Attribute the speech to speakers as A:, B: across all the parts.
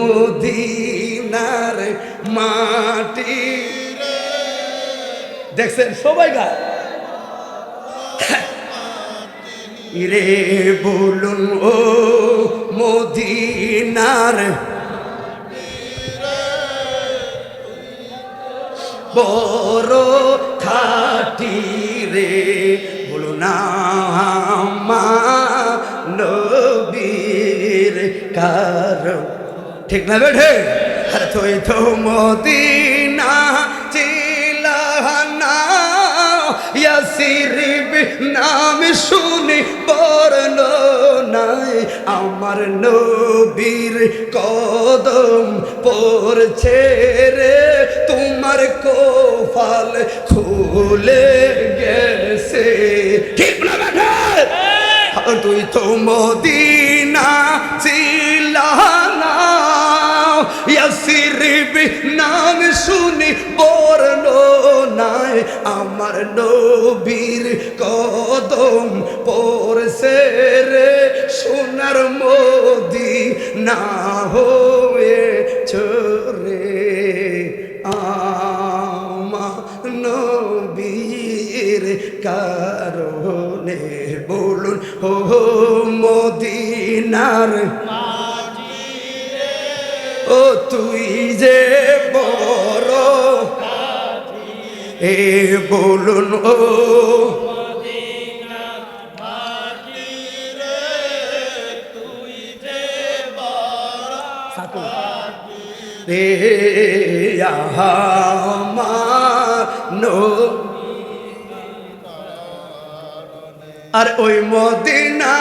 A: মদিনার মাটি দেখছেন সবাই গায় রে বলুন ও মদিনার বড় খাটি রে। বলুন না নবীর কারণ। ঠিক না বেঠে তুই তো মদিনা চিলানা ইয়াসিরিব নাম শুনি বর্ণ নাই। আমার নবীর কদম পড়ছে রে তোমার কোফাল খুলে গেছে। ঠিক না বেঠে আর তুই তো মদিনা চিলানা ইয়াসিরিব, নাম শুনি নাই আমার নবীর কদম পড়ছে রে, সোনার মোদি না হয়ে চরে আমার নবীর কারণে বলুন, ও মদিনার ও তুই যে বড় এ বলুন ও আর ওই মদিনা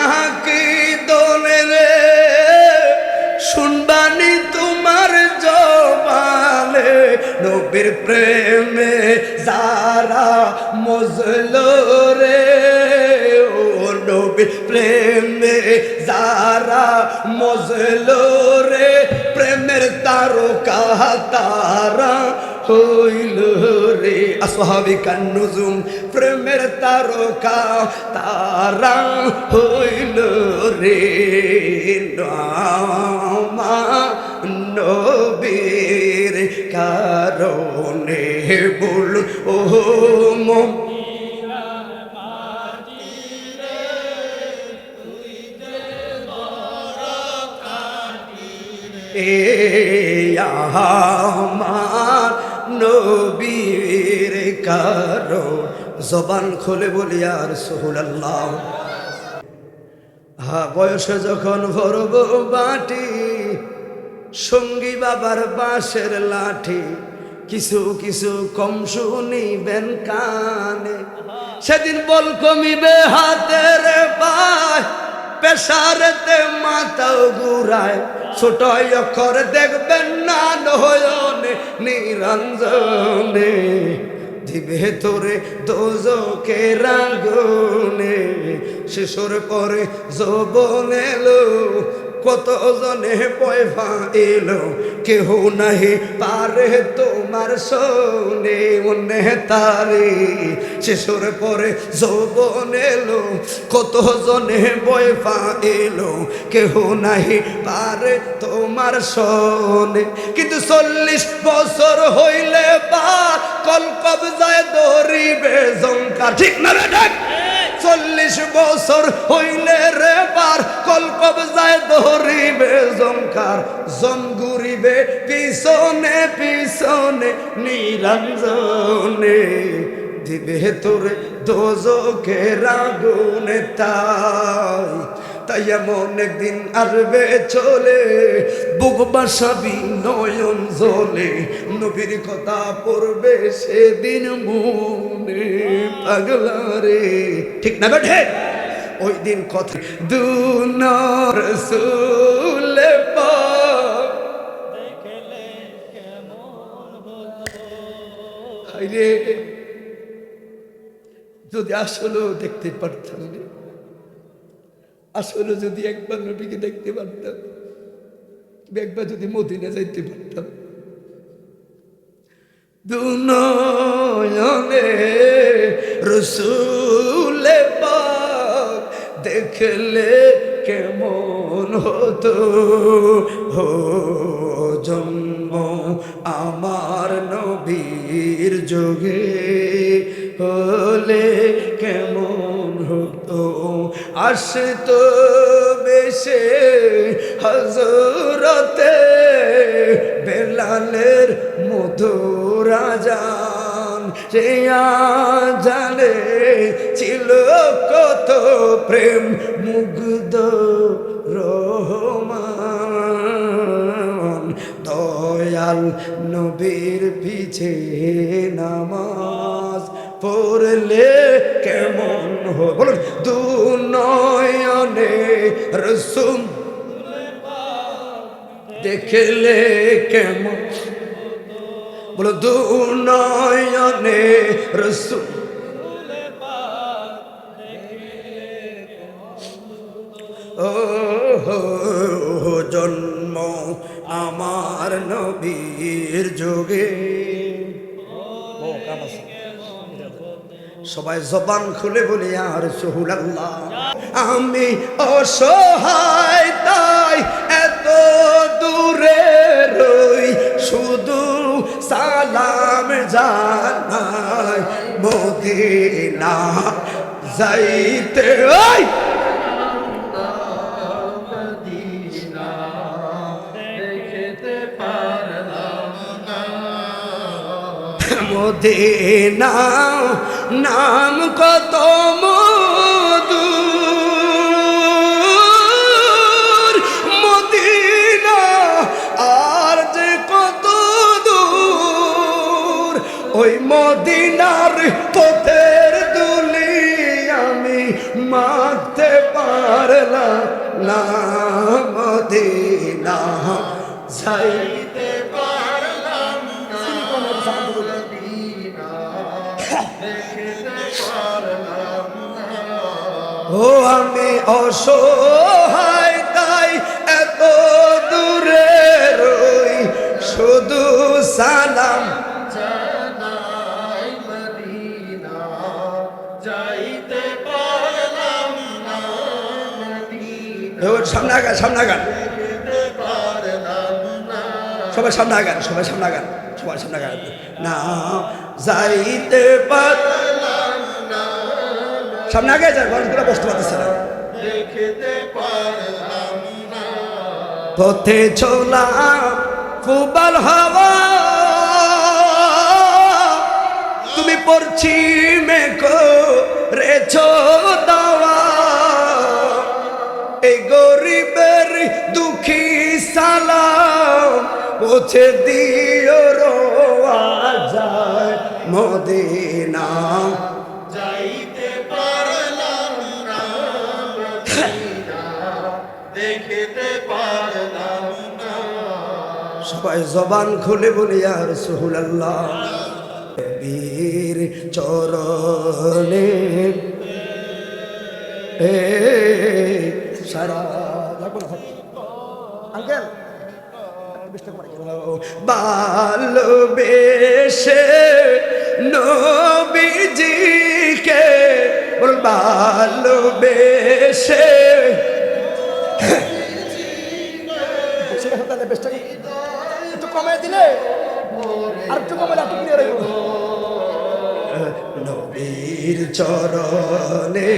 A: নবীর প্রেমে যারা মজলো রে, ও নবীর প্রেমে যারা মজলো রে, প্রেমের তারকা তারা হইল রে। আসহাবিকান নুজুম প্রেমের তারকা তারা হইল রে। নামা কারণে ও আমার নবীর কারণ। জবান খুলে বলি আর সোহুল আল্লাহ হা, বয়সে যখন ভরব বাটি, সঙ্গী বাবার বাঁশের লাঠি কিছু কিছু কম শুনিবেন কানে। সেদিন বল কমিবে হাতের পায় পেশারেতে মাথাও ঘুরায়। ছোট অক্ষর দেখবেন না নয়নে নিরঞ্জনে। দিবে তোরে দোজকে রাগনে শিশুর পরে যৌবন এলো কত জনে পয়ফা এলো কেহ নাহি পারে তোমার সোনে মনে তারে। শিশুর পরে যৌবন এলো কত জনে বয়ফা এলো কেহ নাহি পারে তোমার সোনে কিন্তু চল্লিশ বছর হইলে বা কল কবজায় ধরিবে জঙ্কার ঠিক না রে চল্লিশ বছর হইলে রে পার কল্প যায় ধরিবে জঙ্কার জম ঘুরিবে পিছনে পিছনে, নিরঞ্জনে। দিবে তোরে দোজকে রাগুনে তাই। তাই এমন একদিন আসবে চলে বুক বাসাবি নয়ন জলে নবীর কথা পড়বে সেদিন মনে পাগলা রে। ঠিক না বেঠে? ওই দিন কথা দুনর সুলে হাইরে যদি আসলেও দেখতে পারতাম আসলে যদি একবার নবীকে দেখতে পারতাম, একবার যদি মদিনা যাইতে পারতাম, দুনয়নে রসুলে দেখলে কেমন হতো? হো জন্ম আমার নবীর যোগে হলে আসতো বেশে হজরতে বেলালের মধুরাজান সে জানে ছিল কত প্রেম মুগ্ধ রহমান। দয়াল নবীর পিছে নামাজ পড়লে কেমন বলুন। দু নয়নে রসুম দেখলে কেমন? বলো দু নয়নে রসুম ও জন্ম আমার নবীর যোগে। সবাই জবান খুলে বলি আর সহুল আল্লাহ আমি অসহায়, তাই এত দূরে রই, শুধু সালাম জানাই, মদিনা যাইতে ওই মদিনা নাম কত মধুর। মদিনা আর যে কত দূর। ওই মদিনার পথের দুলি আমি মারতে পারলাম না। মদিনা যাইতে আমি অসহায় তাই এত দূরে রই। শুধু সালাম সামনে আগান সামনে আগান। সবাই সামনে আগান সবাই সামনে আগান সবাই সামনে আগান। না যাইতে পার সামনে আগে যায় মানুষগুলো বসতে পারতেছে না। পথে ছোলা ফুবাল হওয়া, তুমি পড়ছি মেঘো রেছ দাওয়া। এই গরিবের দুঃখী সালাম পৌঁছে দিও রোয়া যায় মদিনা। সবাই জবান খুলে বলি আর সুহুল আল্লাহ বীর চরণে, এ সারা। আঙ্কেল ভালোবেসে নবীজিকে বল ভালোবেসে একটু কমে দিলে? আর একটু কমালে একটু ক্লিয়ার হইব নবীর চরণে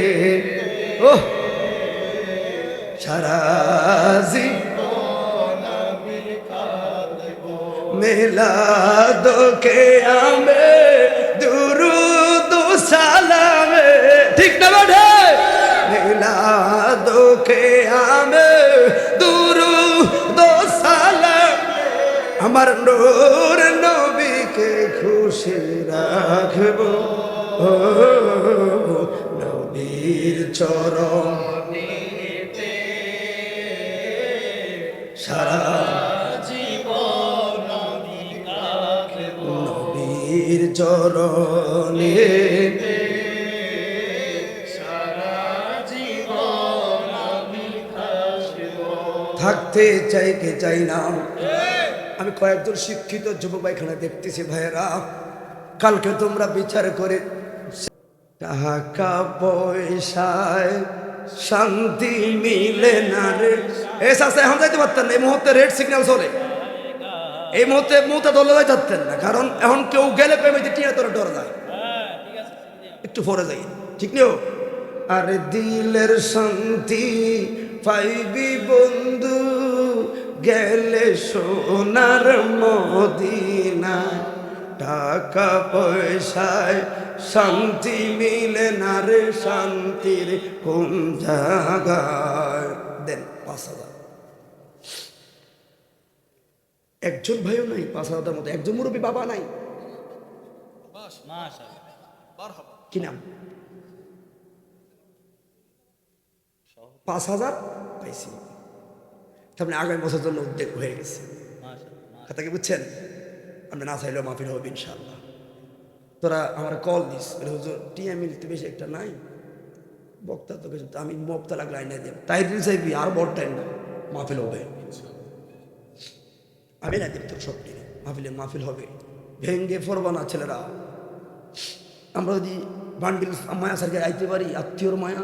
A: ও সারা মিলাদ কে আমে, দুরুদ সালামে। ঠিক না বেঠে মিলাদ আমার নোর নবীকে খুশি রাখব। নবীর চরণ। সারা জীবন নবীর চরণে। থাকতে চাই কে চাই না? কয়েকজন শিক্ষিত যুবক এখানে দেখতেছি ভাইয়েরা কালকে তোমরা বিচার করে টাকা পয়সায় শান্তি মিলে না রে। এ সাসে এখন যাইতে পারতেন না, এই মুহূর্তে রেড সিগন্যাল চলে। এই মুহূর্তে মুহূর্তে দলে যাই থাকতেন না কারণ এখন কেউ গেলে প্রেমে টিয়া তোর ডর যায়। একটু পরে যাই। ঠিক নিও? আর দিলের শান্তি পাইবি বন্ধু গেলে সোনার মদিনা টাকা পয়সায় শান্তি মিলে না রে শান্তির কোন জায়গায়? দেন পাঁচ হাজার। একজন ভাইও নাই পাঁচ হাজার মতো একজন মুরব্বী বাবা নাই। কি নাম? পাঁচ হাজার পাইছি। তার মানে আগামী বছর জন্য উদ্যোগ হয়ে গেছে। কথা কি বুঝছেন? আমরা না চাইলেও মাফিল হবে ইনশাল্লাহ তোরা আমার কল দিস হুজুর টিয়া মিলতে বেশি একটা নাই। বক্তা তো কিছু আমি মক্তা লাগলে আইনা দিব। তাই দিন চাইবি আর বড় টাইম না মাহফিল হবে। আমি না দেব তোর সব দিনে মাহফিলে মাহফিল হবে। ভেঙ্গে ফরবা না ছেলেরা। আমরা যদি বান্ডিল মায়া সারকে আইতে পারি আত্মীয়র মায়া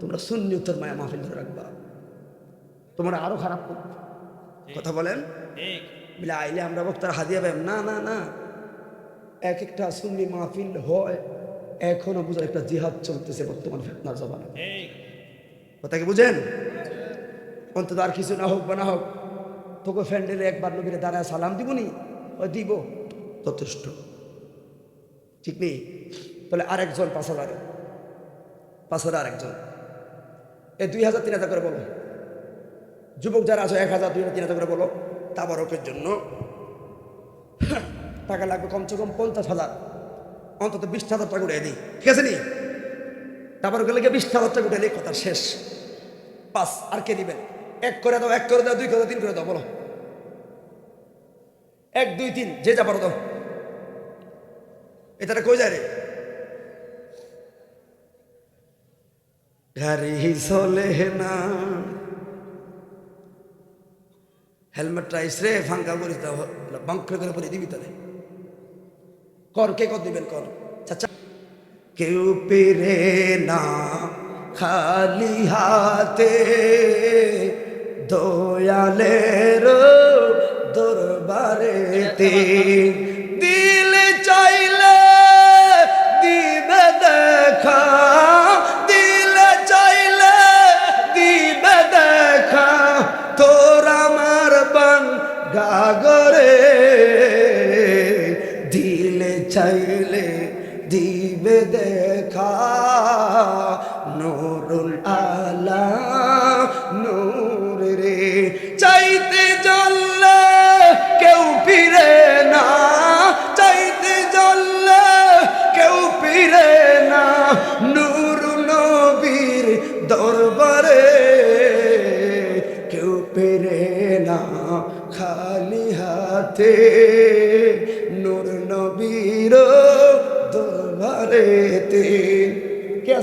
A: তোমরা শূন্য উত্তর মায়া মাহফিল ধরে রাখবা। তোমরা আরও খারাপ করবে। কথা বলেন? বলে আইলে আমরা বক্তার হাদিয়া পাই না না না। এক একটা সুন্নি মাহফিল হয় এখনও বুঝার একটা জিহাদ চলতেছে বর্তমান ফেতনার জবানে কথা কি বুঝেন? অন্তত আর কিছু না হোক বা না হোক তোকে ফ্যান্ডেলে একবার নবীরে দাঁড়ায় সালাম দিবনি? ওই দিব। যথেষ্ট। ঠিক নেই? তাহলে আরেকজন পাঁচ হাজার পাঁচ হাজার আরেকজন। এই দুই হাজার তিন হাজার করে বলো। যুবক যারা আছে, এক হাজার, দুই হাজার, তিন হাজার করে বলো। তাবারকের জন্য। টাকা লাগবে কমসে কম পঞ্চাশ হাজার। অন্তত বিশ হাজার টাকা উঠে দিই। ঠিক আছে নি? তারপর লেগে বিশ হাজার টাকা উঠে দিই কথা শেষ। পাস আর কে দিবেন? এক করে দাও, এক করে দাও, দুই করে দাও, তিন করে দাও, বলো। এক, দুই, তিন, যে যা পারো দাও। এটা কই যায় রে? গাড়ি চলে না। হেলমেটটা আইসরে ফাঙ্কা করে বাঙ্করে করে পরে দিবি তাহলে। কর, কে কর দিবেন? কর। চাচা। কেউ পেরে না, খালি হাতে দয়ালের দরবারেতে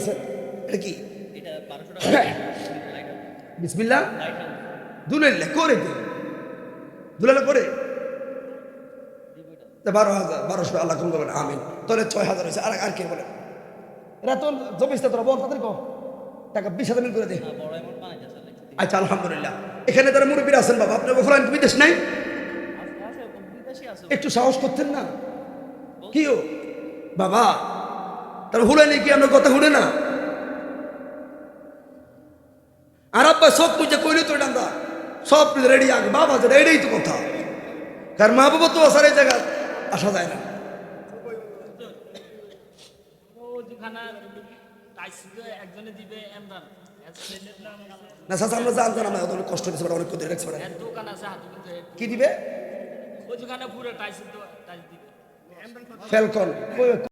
A: আছে? এটা কি? বিসমিল্লাহ। দুলাইলে করে দে। দুলালে করে বারো হাজার বারোশো আল্লাহ কম করবেন। আমিন। তোর ছয় হাজার হয়েছে। আর আর কে বলে? এরা তো জমিস তোরা বল তাদের কো টাকা বিশ হাজার মিল করে দে। আচ্ছা আলহামদুলিল্লাহ। এখানে তারা মুরব্বীরা আছেন বাবা আপনার ওখানে বিদেশ নাই? একটু সাহস করতেন না। কিও বাবা তার হুলে নেই কি আপনার কথা হুলে না? আর আব্বা সব পুজো কইলে তো আমরা সব রেডি আগে বাবা যে এটাই তো কথা। কারণ মা বাবা তো আসার এই জায়গা আসা যায় না। আমরা জানতাম আমরা অনেক কষ্ট হয়েছে অনেক করে রেখেছি
B: আছে
A: কি দিবে?
B: ওই